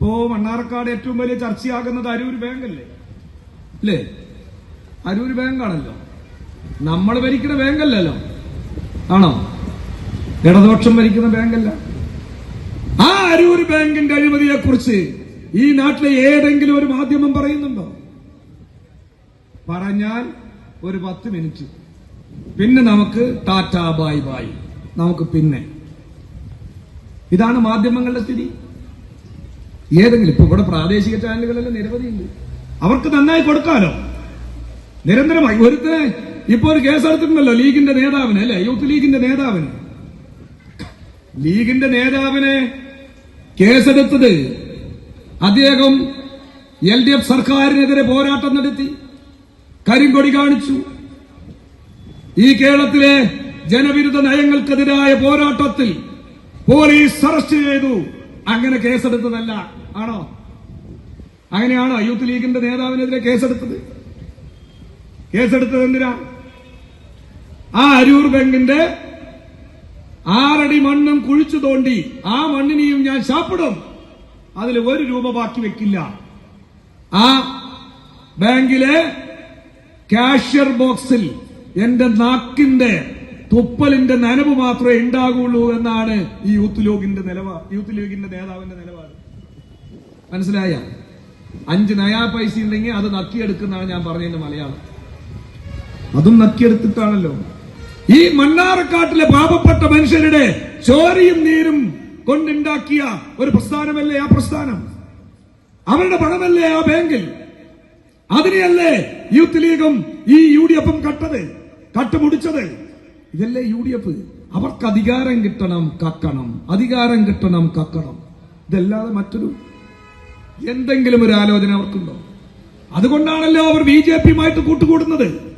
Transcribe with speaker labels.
Speaker 1: ഇപ്പോ മണ്ണാർക്കാട് ഏറ്റവും വലിയ ചർച്ചയാകുന്നത് അരൂർ ബാങ്ക് അല്ലേ? അല്ലേ അരൂർ ബാങ്കാണല്ലോ. നമ്മൾ ഭരിക്കുന്ന ബാങ്കല്ലല്ലോ. ആണോ? ഇടതുപക്ഷം ഭരിക്കുന്ന ബാങ്കല്ല. ആ അരൂർ ബാങ്കിന്റെ അഴിമതിയെ കുറിച്ച് ഈ നാട്ടിലെ ഏതെങ്കിലും ഒരു മാധ്യമം പറയുന്നുണ്ടോ? പറഞ്ഞാൽ ഒരു പത്ത് മിനിറ്റ്. പിന്നെ നമുക്ക് ടാറ്റ ബായ് ബായ് നമുക്ക് പിന്നെ. ഇതാണ് മാധ്യമങ്ങളുടെ സ്ഥിതി. ഏതെങ്കിലും ഇപ്പൊ ഇവിടെ പ്രാദേശിക ചാനലുകളെല്ലാം നിരവധിയുണ്ട്. അവർക്ക് നന്നായി കൊടുക്കാലോ? നിരന്തരമായി. ഒരുത്തനെ ഇപ്പൊ ഒരു കേസെടുത്തിട്ടുണ്ടല്ലോ ലീഗിന്റെ നേതാവിന് അല്ലെ? യൂത്ത് ലീഗിന്റെ നേതാവിന്. ലീഗിന്റെ നേതാവിനെ കേസെടുത്തത് അദ്ദേഹം എൽ ഡി എഫ് സർക്കാരിനെതിരെ പോരാട്ടം നടത്തി കരിങ്കൊടി കാണിച്ചു. ഈ കേരളത്തിലെ ജനവിരുദ്ധ നയങ്ങൾക്കെതിരായ പോരാട്ടത്തിൽ പോലീസ് അറസ്റ്റ് ചെയ്തു. അങ്ങനെ കേസെടുത്തതല്ല. ആണോ? അങ്ങനെയാണോ യൂത്ത് ലീഗിന്റെ നേതാവിനെതിരെ കേസെടുത്തത്? കേസെടുത്തത് എന്തിനാ? ആ അരൂർ ബാങ്കിന്റെ ആറടി മണ്ണും കുഴിച്ചു തോണ്ടി ആ മണ്ണിനെയും ഞാൻ ശാപ്പിടും. അതിൽ ഒരു രൂപ ബാക്കി വെക്കില്ല. ആ ബാങ്കിലെ കാഷ്യർ ബോക്സിൽ എന്റെ നാക്കിന്റെ തുപ്പലിന്റെ നനവ് മാത്രമേ ഉണ്ടാകുള്ളൂ എന്നാണ് ഈ യൂത്ത് ലീഗിന്റെ നിലപാട് യൂത്ത് ലീഗിന്റെ നേതാവിന്റെ നിലപാട്. മനസ്സിലായ? അഞ്ച് നയാ പൈസ ഉണ്ടെങ്കിൽ അത് നക്കിയെടുക്കുന്നതാണ് ഞാൻ പറഞ്ഞതിന്റെ മലയാളം. അതും നക്കിയെടുത്തിട്ടാണല്ലോ. ഈ മണ്ണാറക്കാട്ടിലെ പാപപ്പെട്ട മനുഷ്യരുടെ ചോരയും നീരും കൊണ്ടുണ്ടാക്കിയ ഒരു പ്രസ്ഥാനമല്ലേ ആ പ്രസ്ഥാനം? അവരുടെ പണമല്ലേ ആ ബാങ്കിൽ? അതിനെയല്ലേ യൂത്ത് ലീഗും ഈ യു ഡി എഫും കട്ടത് കട്ടുമുടിച്ചത്? ഇതല്ലേ യു ഡി എഫ് അവർക്ക് അധികാരം കിട്ടണം കക്കണം. അധികാരം കിട്ടണം കക്കണം. ഇതല്ലാതെ മറ്റൊരു എന്തെങ്കിലും ഒരു ആലോചന അവർക്കുണ്ടോ? അതുകൊണ്ടാണല്ലോ അവർ ബി ജെ പിയുമായിട്ട് കൂട്ടുകൂടുന്നത്.